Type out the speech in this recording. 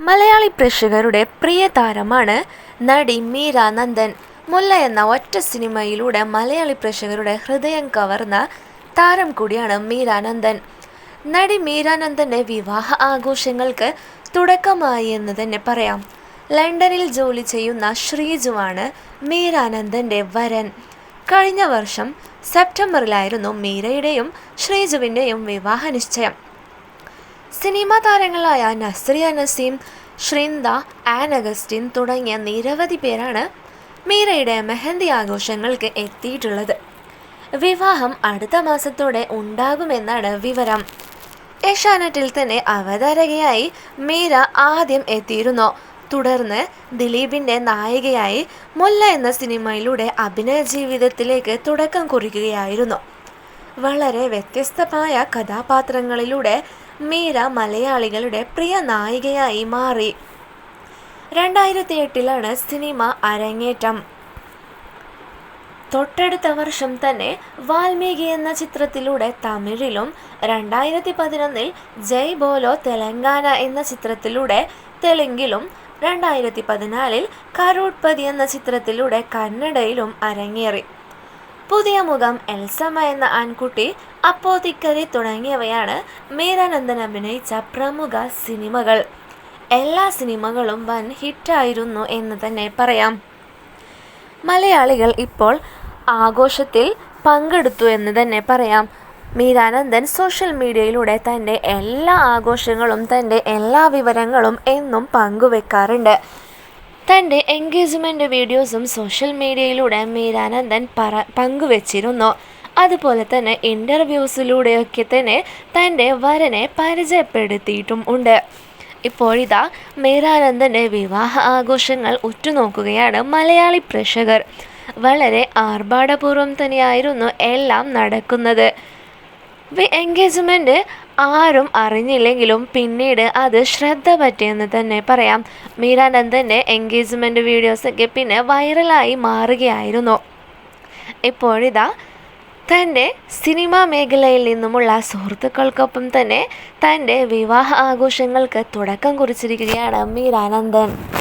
മലയാളി പ്രേക്ഷകരുടെ പ്രിയ താരമാണ് നടി മീര നന്ദൻ. മുല്ല എന്ന ഒറ്റ സിനിമയിലൂടെ മലയാളി പ്രേക്ഷകരുടെ ഹൃദയം കവർന്ന താരം കൂടിയാണ് മീര നന്ദൻ. നടി മീര നന്ദന്റെ വിവാഹ ആഘോഷങ്ങൾക്ക് തുടക്കമായി എന്ന് തന്നെ പറയാം. ലണ്ടനിൽ ജോലി ചെയ്യുന്ന ശ്രീജുവാണ് മീരാനന്ദന്റെ വരൻ. കഴിഞ്ഞ വർഷം സെപ്റ്റംബറിലായിരുന്നു മീരയുടെയും ശ്രീജുവിന്റെയും വിവാഹ നിശ്ചയം. സിനിമാ താരങ്ങളായ നസ്രിയ നസീം ശ്രിന്ദ ആൻ അഗസ്റ്റിൻ തുടങ്ങിയ നിരവധി പേരാണ് മീരയുടെ മെഹന്തി ആഘോഷങ്ങൾക്ക് എത്തിയിട്ടുള്ളത്. വിവാഹം അടുത്ത മാസത്തോടെ ഉണ്ടാകുമെന്നാണ് വിവരം. ഏഷ്യാനെറ്റിൽ തന്നെ അവതാരകയായി മീര ആദ്യം എത്തിയിരുന്നു. തുടർന്ന് ദിലീപിന്റെ നായികയായി മുല്ല എന്ന സിനിമയിലൂടെ അഭിനയ ജീവിതത്തിലേക്ക് തുടക്കം കുറിക്കുകയായിരുന്നു. വളരെ വ്യത്യസ്തമായ കഥാപാത്രങ്ങളിലൂടെ മീര മലയാളികളുടെ പ്രിയ നായികയായി മാറി. രണ്ടായിരത്തി എട്ടിലാണ് സിനിമ അരങ്ങേറ്റം. തൊട്ടടുത്ത വർഷം തന്നെ വാൽമീകി എന്ന ചിത്രത്തിലൂടെ തമിഴിലും രണ്ടായിരത്തി പതിനൊന്നിൽ ജയ് ബോലോ തെലങ്കാന എന്ന ചിത്രത്തിലൂടെ തെലുങ്കിലും രണ്ടായിരത്തി പതിനാലിൽ കരോട്പതി എന്ന ചിത്രത്തിലൂടെ കന്നഡയിലും അരങ്ങേറി. പുതിയ മുഖം എൽസമ്മ എന്ന ആൺകുട്ടി അപ്പോത്തിക്കരി തുടങ്ങിയവയാണ് മീരാനന്ദൻ അഭിനയിച്ച പ്രമുഖ സിനിമകൾ. എല്ലാ സിനിമകളും വൻ ഹിറ്റായിരുന്നു എന്ന് തന്നെ പറയാം. മലയാളികൾ ഇപ്പോൾ ആഘോഷത്തിൽ പങ്കെടുത്തു എന്ന് തന്നെ പറയാം. മീരാനന്ദൻ സോഷ്യൽ മീഡിയയിലൂടെ തന്റെ എല്ലാ ആഘോഷങ്ങളും തന്റെ എല്ലാ വിവരങ്ങളും എന്നും പങ്കുവെക്കാറുണ്ട്. തന്റെ എൻഗേജ്മെന്റ് വീഡിയോസും സോഷ്യൽ മീഡിയയിലൂടെ മീരാനന്ദൻ പറ പങ്കുവച്ചിരുന്നു. അതുപോലെ തന്നെ ഇന്റർവ്യൂസിലൂടെയൊക്കെ തന്നെ തന്റെ വരനെ പരിചയപ്പെടുത്തിയിട്ടും ഉണ്ട്. ഇപ്പോഴിതാ മീരാനന്ദന്റെ വിവാഹ ആഘോഷങ്ങൾ ഉറ്റുനോക്കുകയാണ് മലയാളി പ്രേക്ഷകർ. വളരെ ആർഭാടപൂർവം തന്നെയായിരുന്നു എല്ലാം നടക്കുന്നത്. എൻഗേജ്മെന്റ് ആരും അറിഞ്ഞില്ലെങ്കിലും പിന്നീട് അത് ശ്രദ്ധ പറ്റിയെന്ന് തന്നെ പറയാം. മീരാനന്ദന്റെ എൻഗേജ്മെന്റ് വീഡിയോസൊക്കെ പിന്നെ വൈറലായി മാറുകയായിരുന്നു. ഇപ്പോഴിതാ തന്റെ സിനിമാ മേഖലയിൽ നിന്നുമുള്ള സുഹൃത്തുക്കൾക്കൊപ്പം തന്നെ തന്റെ വിവാഹ ആഘോഷങ്ങൾക്ക് തുടക്കം കുറിച്ചിരിക്കുകയാണ് മീരാനന്ദൻ